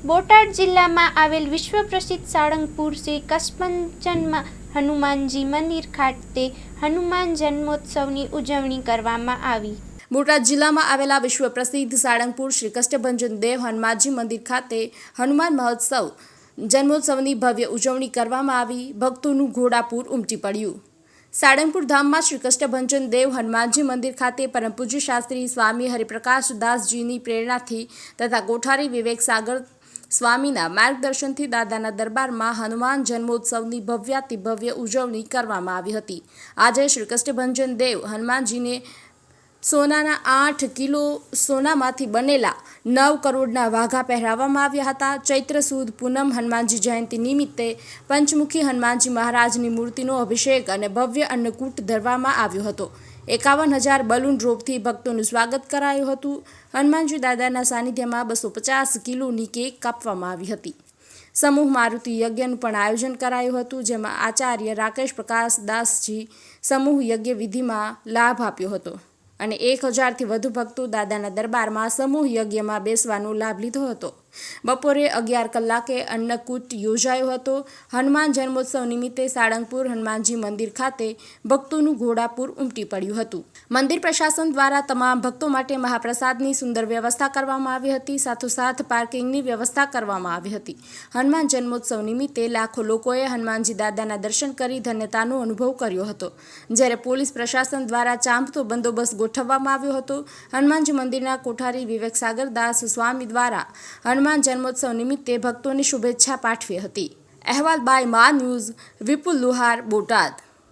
બોટાદ જિલ્લામાં આવેલ વિશ્વ પ્રસિદ્ધ સાળંગપુર શ્રી કસપંચનમાં હનુમાનજી મંદિર ખાતે હનુમાન જન્મોત્સવની ઉજવણી કરવામાં આવી. બોટાદ જિલ્લામાં આવેલા વિશ્વ પ્રસિદ્ધ સાળંગપુર શ્રી કષ્ટભંજન દેવ હનુમાનજી મંદિર ખાતે હનુમાન મહોત્સવ જન્મોત્સવની ભવ્ય ઉજવણી કરવામાં આવી. ભક્તોનું ઘોડાપૂર ઉમટી પડ્યું. સાળંગપુર ધામમાં શ્રી કષ્ટભંજન દેવ હનુમાનજી મંદિર ખાતે પરમ પૂજ્ય શાસ્ત્રી સ્વામી હરિપ્રકાશ દાસજીની પ્રેરણાથી તથા કોઠારી વિવેક સાગર સ્વામીના માર્ગદર્શનથી દાદાના દરબારમાં હનુમાન જન્મોત્સવની ભવ્યાતિ ભવ્ય ઉજવણી કરવામાં આવી હતી. આજે શ્રી કષ્ટભંજન દેવ હનુમાનજીને સોનાના આઠ કિલો સોનામાંથી બનેલા નવ કરોડના વાઘા પહેરાવવામાં આવ્યા હતા. ચૈત્ર સુદ પૂનમ હનુમાનજી જયંતિ નિમિત્તે પંચમુખી હનુમાનજી મહારાજની મૂર્તિનો અભિષેક અને ભવ્ય અન્નકૂટ ધરવામાં આવ્યો હતો. એકાવન હજાર બલૂન ડ્રોપથી ભક્તોનું સ્વાગત કરાયું હતું. હનુમાનજી દાદાના સાનિધ્યમાં બસો પચાસ કિલોની કેક કાપવામાં આવી હતી. સમૂહ મારુતિ યજ્ઞનું પણ આયોજન કરાયું હતું, જેમાં આચાર્ય રાકેશ પ્રકાશ દાસજી સમૂહ યજ્ઞ વિધિમાં લાભ આપ્યો હતો અને એક હજારથી વધુ ભક્તો દાદાના દરબારમાં સમૂહ યજ્ઞમાં બેસવાનો લાભ લીધો હતો. બપોરે અગિયાર કલાકે અન્નકૂટ યોજાયો હતો. હનુમાન જન્મોત્સવ નિમિત્તે સાળંગપુર હનુમાનજી મંદિર ખાતે ભક્તોનું ઘોડાપુર ઉમટી પડ્યું હતું. મંદિર પ્રશાસન દ્વારા તમામ ભક્તો માટે મહાપ્રસાદની સુંદર વ્યવસ્થા કરવામાં આવી હતી. સાથોસાથ પાર્કિંગની વ્યવસ્થા કરવામાં આવી હતી. હનુમાન જન્મોત્સવ નિમિત્તે લાખો લોકોએ હનુમાનજી દાદાના દર્શન કરી ધન્યતાનો અનુભવ કર્યો હતો. જ્યારે પોલીસ પ્રશાસન દ્વારા ચાંપતો બંદોબસ્ત ગોઠવવામાં આવ્યો હતો, હનુમાનજી મંદિરના કોઠારી વિવેક સાગર દાસ સ્વામી દ્વારા હનુમાન જન્મોત્સવ નિમિત્તે ભક્તોની શુભેચ્છા પાઠવી હતી. અહેવાલ બાય મા ન્યૂઝ વિપુલ લુહાર બોટાદ.